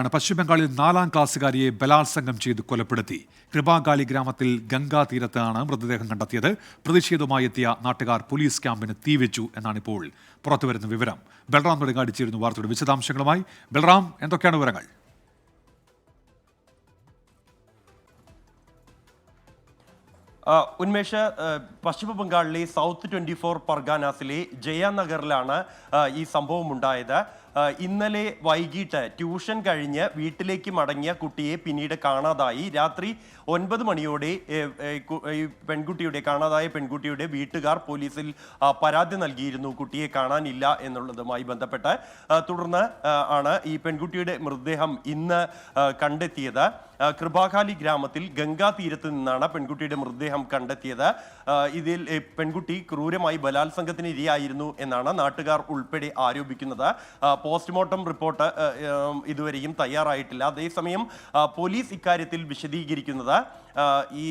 ആണ്. പശ്ചിമബംഗാളിൽ നാലാം ക്ലാസ്സുകാരിയെ ബലാത്സംഗം ചെയ്ത് കൊലപ്പെടുത്തി. കൃപാകാലി ഗ്രാമത്തിൽ ഗംഗാ തീരത്താണ് മൃതദേഹം കണ്ടെത്തിയത്. പ്രതിഷേധവുമായി എത്തിയ നാട്ടുകാർ പോലീസ് ക്യാമ്പിന് തീവച്ചു എന്നാണ് ഇപ്പോൾ പുറത്തുവരുന്ന വിവരം. ബൽറാം ചേരുന്നു വാർത്തയുടെ വിശദാംശങ്ങളുമായി. ബൽറാം എന്തൊക്കെയാണ് വിവരങ്ങൾ? ഉന്മേഷ് പശ്ചിമ ബംഗാളിലെ സൗത്ത് ട്വന്റി ഫോർ പർഗാനാസിലെ ജയനഗറിലാണ് ഈ സംഭവം ഉണ്ടായത്. ഇന്നലെ വൈകിട്ട് ട്യൂഷൻ കഴിഞ്ഞ് വീട്ടിലേക്ക് മടങ്ങിയ കുട്ടിയെ പിന്നീട് കാണാതായി. രാത്രി ഒൻപത് മണിയോടെ പെൺകുട്ടിയുടെ കാണാതായ പെൺകുട്ടിയുടെ വീട്ടുകാർ പോലീസിൽ പരാതി നൽകിയിരുന്നു. കുട്ടിയെ കാണാനില്ല എന്നുള്ളതുമായി ബന്ധപ്പെട്ട് തുടർന്ന് ആണ് ഈ പെൺകുട്ടിയുടെ മൃതദേഹം ഇന്ന് കണ്ടെത്തിയത്. കൃപാകാലി ഗ്രാമത്തിൽ ഗംഗാ തീരത്ത് നിന്നാണ് പെൺകുട്ടിയുടെ മൃതദേഹം കണ്ടെത്തിയത്. ഇതിൽ പെൺകുട്ടി ക്രൂരമായി ബലാത്സംഗത്തിന് ഇരയായിരുന്നു എന്നാണ് നാട്ടുകാർ ഉൾപ്പെടെ ആരോപിക്കുന്നത്. പോസ്റ്റ്മോർട്ടം റിപ്പോർട്ട് ഇതുവരെയും തയ്യാറായിട്ടില്ല. അതേസമയം പോലീസ് ഇക്കാര്യത്തിൽ വിശദീകരിക്കുന്നത് ഈ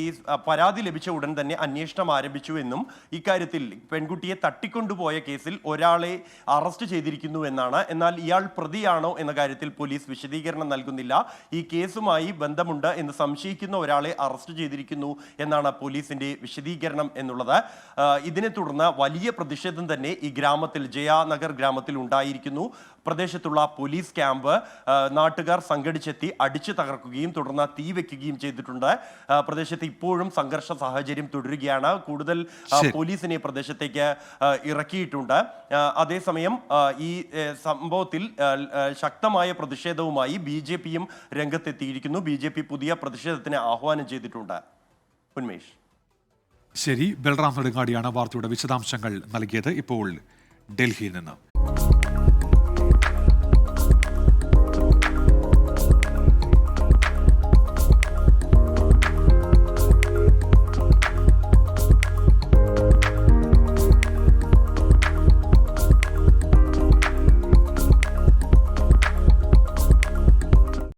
പരാതി ലഭിച്ച ഉടൻ തന്നെ അന്വേഷണം ആരംഭിച്ചു എന്നും ഇക്കാര്യത്തിൽ പെൺകുട്ടിയെ തട്ടിക്കൊണ്ടുപോയ കേസിൽ ഒരാളെ അറസ്റ്റ് ചെയ്തിരിക്കുന്നു എന്നാണ്. എന്നാൽ ഇയാൾ പ്രതിയാണോ എന്ന കാര്യത്തിൽ പോലീസ് വിശദീകരണം നൽകുന്നില്ല. ഈ കേസുമായി ബന്ധമുണ്ട് എന്ന് സംശയിക്കുന്ന ഒരാളെ അറസ്റ്റ് ചെയ്തിരിക്കുന്നു എന്നാണ് പോലീസിന്റെ വിശദീകരണം എന്നുള്ളത്. ഇതിനെ തുടർന്ന് വലിയ പ്രതിഷേധം തന്നെ ഈ ഗ്രാമത്തിൽ ജയാനഗർ ഗ്രാമത്തിൽ ഉണ്ടായിരിക്കുന്നു. പ്രദേശത്തുള്ള പോലീസ് ക്യാമ്പ് നാട്ടുകാർ സംഘടിച്ചെത്തി അടിച്ചു തകർക്കുകയും തുടർന്ന് തീ വെക്കുകയും ചെയ്തിട്ടുണ്ട്. പ്രദേശത്ത് ഇപ്പോഴും സംഘർഷ സാഹചര്യം തുടരുകയാണ്. കൂടുതൽ പോലീസിനെ പ്രദേശത്തേക്ക് ഇറക്കിയിട്ടുണ്ട്. അതേസമയം ഈ സംഭവത്തിൽ ശക്തമായ പ്രതിഷേധവുമായി ബി ജെ പിയും രംഗത്തെത്തിയിരിക്കുന്നു. ബി ജെ പി പുതിയ പ്രതിഷേധത്തിന് ആഹ്വാനം ചെയ്തിട്ടുണ്ട്. ഉന്മേഷ്. ശരി. ബൽറാം നെടുങ്ങാടിയാണ് വാർത്തയുടെ വിശദാംശങ്ങൾ നൽകിയത്. ഇപ്പോൾ ഡൽഹിയിൽ നിന്ന്.